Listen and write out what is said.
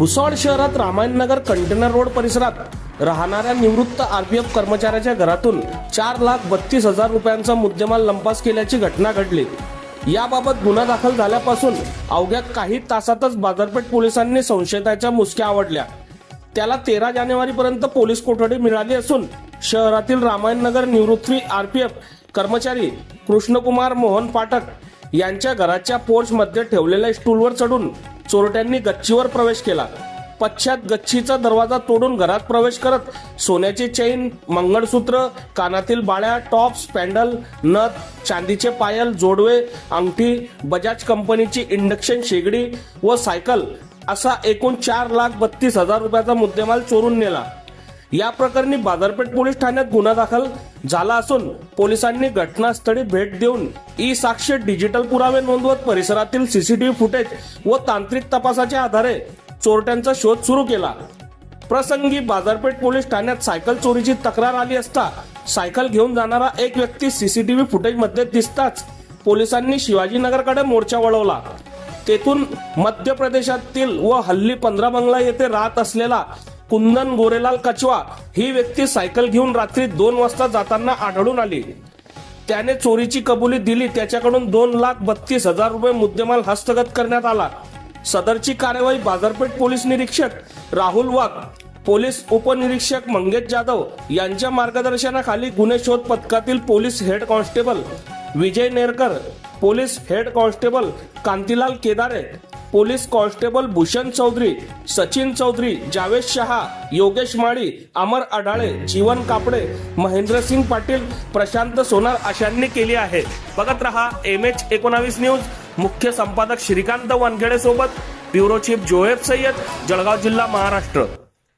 भुसावळ शहरात रामायणनगर container road परिसरात राहणाऱ्या निवृत्त आरपीएफ कर्मचाऱ्याच्या घरातून चार लाख बत्तीस हजार रुपयांचा मुद्देमाल लंपास केल्याची घटना घडली. याबाबत गुन्हा दाखल झाल्यापासून अवघ्या काही तासातच बाजारपेठ पोलिसांनी संशयिताच्या मुसक्या आवडल्या. त्याला तेरा जानेवारीपर्यंत पोलीस कोठडी मिळाली असून शहरातील रामायणनगर निवृत्ती आरपीएफ कर्मचारी कृष्णकुमार मोहन पाठक यांच्या घराच्या पोर्चमध्ये ठेवलेल्या स्टूलवर चढून चोरट्यांनी गच्चीवर प्रवेश केला. पश्चात गच्चीचा दरवाजा तोडून घरात प्रवेश करत सोन्याची चैन मंगळसूत्र कानातील बाळ्या टॉप्स पॅन्डल नथ चांदीचे पायल जोडवे अंगठी बजाज कंपनीची इंडक्शन शेगडी व सायकल असा एकूण चार लाख बत्तीस हजार रुपयाचा मुद्देमाल चोरून नेला. या प्रकरणी बाजारपेठ पोलीस ठाण्यात गुन्हा दाखल झाला असून पोलिसांनी घटनास्थळी भेट देऊन ई साक्ष डिजिटल पुरावे नोंदवत परिसरातील सीसीटीव्ही फुटेज व तांत्रिक तपासाच्या आधारे चोरट्यांचा शोध सुरू केला. प्रसंगी बाजारपेठ पोलीस ठाण्यात सायकल चोरीची तक्रार आली असता सायकल घेऊन जाणारा एक व्यक्ती सीसीटीव्ही फुटेजमध्ये दिसताच पोलिसांनी शिवाजीनगरकडे मोर्चा वळवला. तेथून मध्य प्रदेशातील व हल्ली पंधरा बंगला येथे राहत असलेला कुंदन गोरेलाल कचवा ही व्यक्ती सायकल घेऊन रात्री दोन वाजता जाताना आढळून आली. त्याने चोरीची कबुली दिली. त्याच्याकडून दोन लाख बत्तीस हजार रुपये मुद्देमाल हस्तगत करण्यात आला. सदरची कार्यवाही बाजारपेठ पोलीस निरीक्षक राहुल वाघ पोलीस उपनिरीक्षक मंगेश जाधव यांच्या मार्गदर्शनाखाली गुन्हे शोध पथकातील police head constable Vijay Nerkar police head constable Kantilal Kedare police constable Bhushan Chaudhari Sachin Chaudhari Javed Shah Yogesh Mali Amar Adale Jeevan Kapade Mahendrasing Patil Prashant Sonar अशांनी केली आहे. बघत रहा एम एच एकोणावीस न्यूज. मुख्य संपादक श्रीकांत वानखेडे सोबत bureau chief Zoheb Syed Jalgaon जिल्हा महाराष्ट्र.